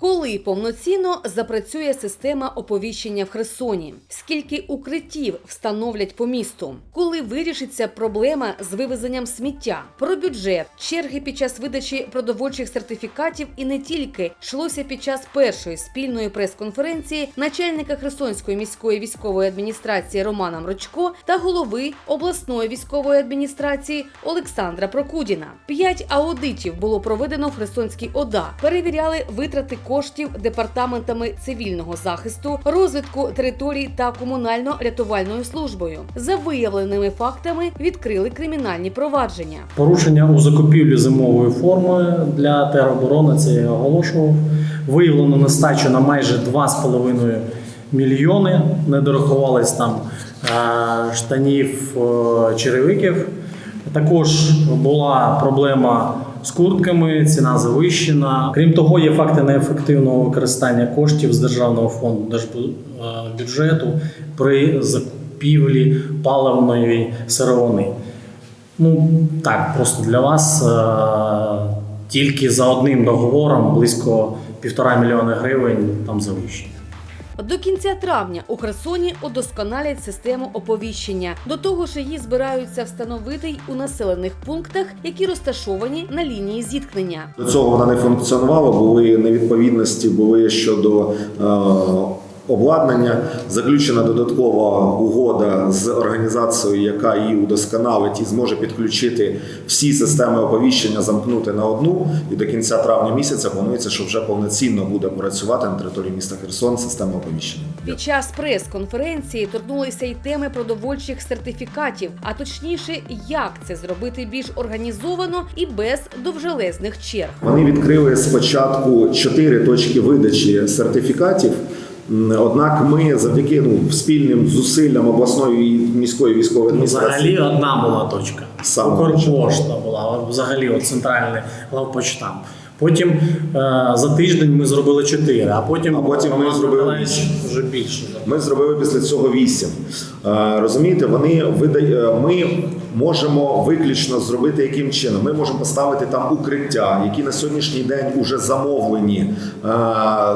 Коли повноцінно запрацює система оповіщення в Херсоні? Скільки укриттів встановлять по місту? Коли вирішиться проблема з вивезенням сміття? Про бюджет, черги під час видачі продовольчих сертифікатів і не тільки йшлося під час першої спільної прес-конференції начальника Херсонської міської військової адміністрації Романа Мрочко та голови обласної військової адміністрації Олександра Прокудіна. П'ять аудитів було проведено в Херсонській ОДА. Перевіряли витрати коштів департаментами цивільного захисту, розвитку територій та комунально-рятувальною службою. За виявленими фактами відкрили кримінальні провадження. Порушення у закупівлі зимової форми для тероборони, це я оголошував. Виявлено нестачу на майже 2,5 мільйони. Не дорахувались там е, штанів е, черевиків. Також була проблема з куртками, ціна завищена. Крім того, є факти неефективного використання коштів з державного фонду держбюджету при закупівлі паливної сировини. Ну так, просто для вас е, тільки за одним договором близько півтора мільйони гривень там завищення. До кінця травня у Херсоні удосконалять систему оповіщення. До того ж, її збираються встановити й у населених пунктах, які розташовані на лінії зіткнення. До цього вона не функціонувала, були невідповідності, були щодо е, обладнання. Заключена додаткова угода з організацією, яка її удосконалить і зможе підключити всі системи оповіщення, замкнути на одну. І до кінця травня місяця планується, що вже повноцінно буде працювати на території міста Херсон система оповіщення. Під час прес-конференції торкнулися й теми продовольчих сертифікатів, а точніше, як це зробити більш організовано і без довжелезних черг. Вони відкрили спочатку чотири точки видачі сертифікатів. Однак ми завдяки ну, спільним зусиллям обласної і міської військової адміністрації Взагалі одна була точка. Саме Укрпошта була, взагалі от центральний главпочтам. Потім е, за тиждень ми зробили чотири, а потім, А потім ми зробили вже більше. Ми зробили після цього вісім. Е, Розумієте, вони видає. Ми можемо виключно зробити яким чином. Ми можемо поставити там укриття, які на сьогоднішній день вже замовлені, е,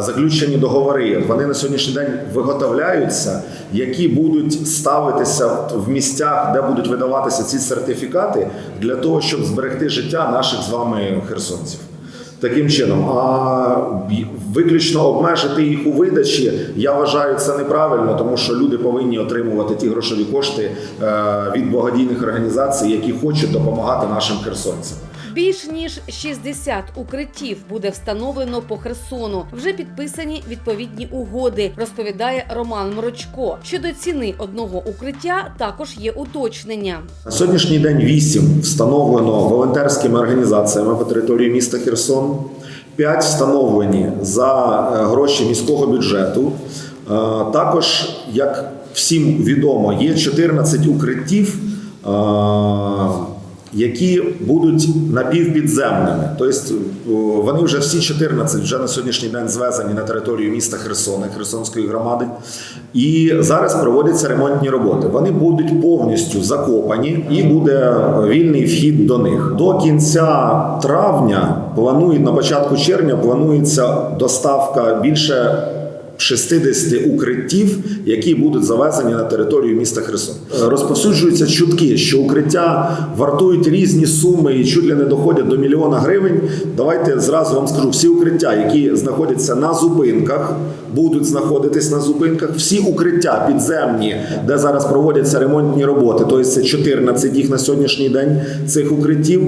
заключені договори. Вони на сьогоднішній день виготовляються, які будуть ставитися в місцях, де будуть видаватися ці сертифікати, для того, щоб зберегти життя наших з вами херсонців. Таким чином, а виключно обмежити їх у видачі, я вважаю це неправильно, тому що люди повинні отримувати ті грошові кошти е, від благодійних організацій, які хочуть допомагати нашим херсонцям. Більш ніж 60 укриттів буде встановлено по Херсону. Вже підписані відповідні угоди, розповідає Роман Мрочко. Щодо ціни одного укриття також є уточнення. На сьогоднішній день вісім встановлено волонтерськими організаціями по території міста Херсон. П'ять встановлені за е, гроші міського бюджету. Е, Також, як всім відомо, є 14 укриттів. Які будуть напівпідземними, тобто вони вже всі 14 вже на сьогоднішній день звезені на територію міста Херсона, Херсонської громади, і зараз проводяться ремонтні роботи. Вони будуть повністю закопані і буде вільний вхід до них. До кінця травня планують на початку червня планується доставка більше 60 укриттів, які будуть завезені на територію міста Херсон. Е, Розповсюджуються чутки, що укриття вартують різні суми і чуть ли не доходять до мільйона гривень. Давайте зразу вам скажу: всі укриття, які знаходяться на зупинках, будуть знаходитись на зупинках. Всі укриття підземні, де зараз проводяться ремонтні роботи, тобто це 14 їх на сьогоднішній день цих укриттів.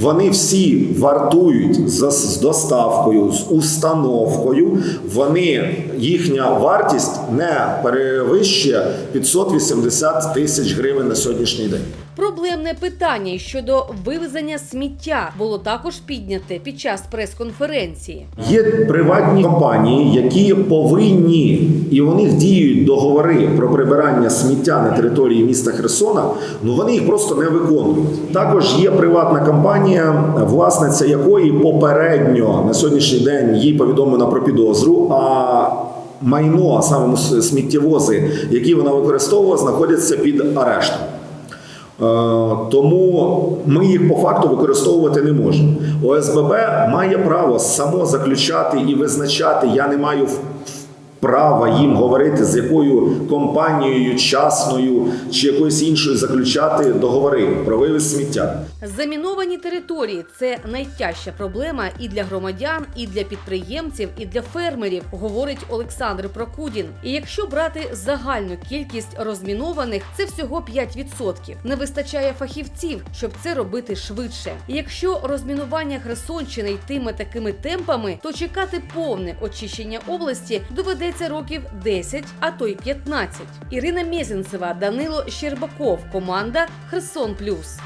Вони всі вартують з доставкою, з установкою. Вони їхня вартість не перевищує 580 тисяч гривень на сьогоднішній день. Проблемне питання щодо вивезення сміття було також підняте під час прес-конференції. Є приватні компанії, які повинні і у них діють договори про прибирання сміття на території міста Херсона. Ну вони їх просто не виконують. Також є приватна компанія, власниця якої попередньо на сьогоднішній день їй повідомлено про підозру. А майно, а саме сміттєвози, які вона використовувала, знаходяться під арештом. Тому ми їх по факту використовувати не можемо. ОСББ має право само заключати і визначати. Я не маю права їм говорити, з якою компанією, частною чи якоюсь іншою заключати договори про вивіз сміття. Заміновані території це найтяжча проблема і для громадян, і для підприємців, і для фермерів, говорить Олександр Прокудін. І якщо брати загальну кількість розмінованих, це всього 5%. Не вистачає фахівців, щоб це робити швидше. І якщо розмінування Херсонщини йтиме такими темпами, то чекати повне очищення області доведеться років 10, а то й 15. Ірина Мєзінцева, Данило Щербаков, команда Херсон Плюс.